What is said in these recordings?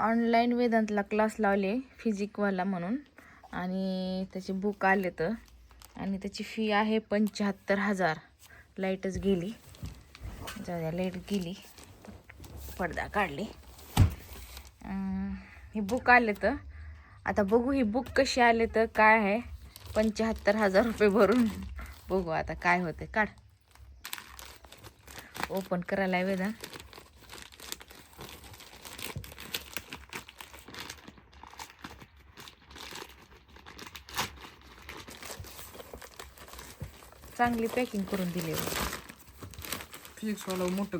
Online वेदांतला class लावले फिजिकवाला म्हणून. आणि त्याचे बुक आले तर. आणि त्याची फी आहे पंच्याहत्तर हजार. लाईटच गेली. जाऊ लाइट गेली. पडदा काढली. हे बुक आले तर. आता बघू ही बुक कशी आले तर काय आहे. पंच्याहत्तर हजार रुपये भरून. बघू आता काय होते. काढ. ओपन करायला आहे चांगली पॅकिंग करून दिली. फिजिक्सवाला मोठं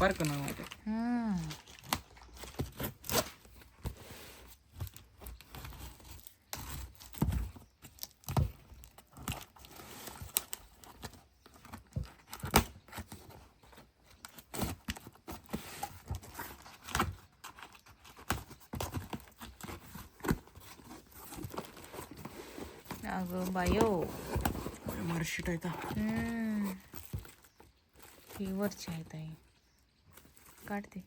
पार्क नाव आहे. अगं बायो ही वरची आहे ताई. काढते.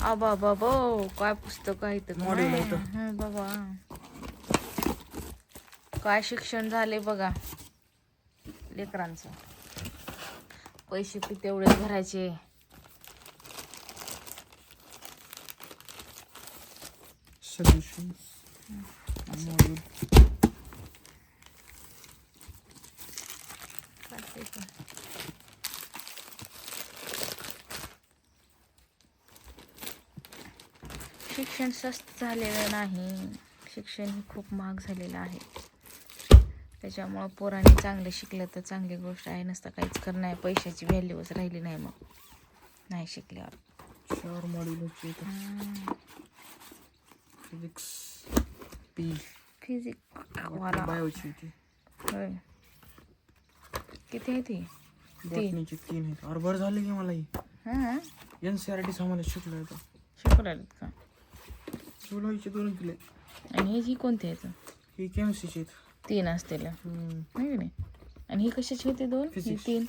आबा बाबा काय पुस्तक आहे तर. हं, बाबा काय शिक्षण झाले बघा. लेकरांचं. पैसे किती तेवढे भरायचे. पण. शिक्षण स्वस्त झालेलं नाही. शिक्षण हे खूप महाग झालेलं आहे. त्याच्यामुळं पोरांनी चांगलं शिकलं तर चांगली गोष्ट आहे. नसता काहीच करणं आहे. पैशाची व्हॅल्यूच राहिली नाही मग. नाही शिकल्यावर. चार मॉड्यूल फिजिक्स पी फिजिक वाला बायोची ती होय. किती आहे ती? बॉटनीची तीन आहेत. अरे बरं झालं की मला ही. हां एन सी आर टी सामान शिकलं होतं शिकवलेत का? जुलवायचे दोन किलो आणि ही कोणती आहेत? ही केमसीची आहेत. तीन असतील. हम्म. नाही नाही? आणि ही कशाची होती दोन? ही Physics. तीन.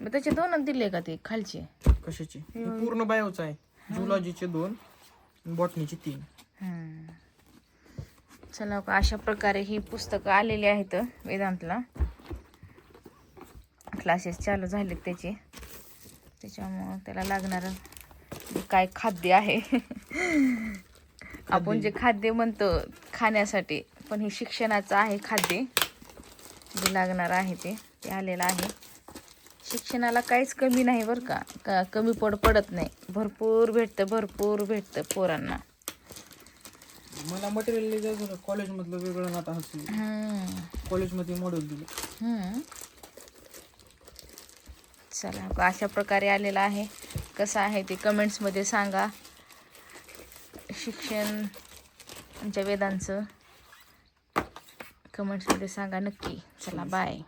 मग त्याचे दोनच दिले का ते खालचे? कशाची? ही पूर्ण बायोच आहे. झुलॉजीचे दोन. बॉटनीचे तीन. चला का अशा प्रकारे ही पुस्तकं आलेली आहेत वेदांतला. क्लासेस चालू झालेत त्याचे. त्याच्यामुळं त्याला लागणारं काय खाद्य आहे. आपण जे खाद्य म्हणतो खाण्यासाठी पण हे शिक्षणाचं आहे खाद्य. जे लागणार आहे ते ते आलेलं आहे. शिक्षणाला काहीच कमी नाही बरं का. का कमी पड पडत नाही. भरपूर भेटतं भरपूर भेटतं पोरांना. मला मटेरियल द्यायचं होतं. कॉलेजमधलं वेगळं ना आता हसली हम्म. कॉलेजमध्ये मॉडेल दिलं. हम्म. चला अशा प्रकारे आलेलं आहे. कसं आहे ते कमेंट्समध्ये सांगा. शिक्षण आमच्या वेदांचं. कमेंट्समध्ये सांगा नक्की. चला बाय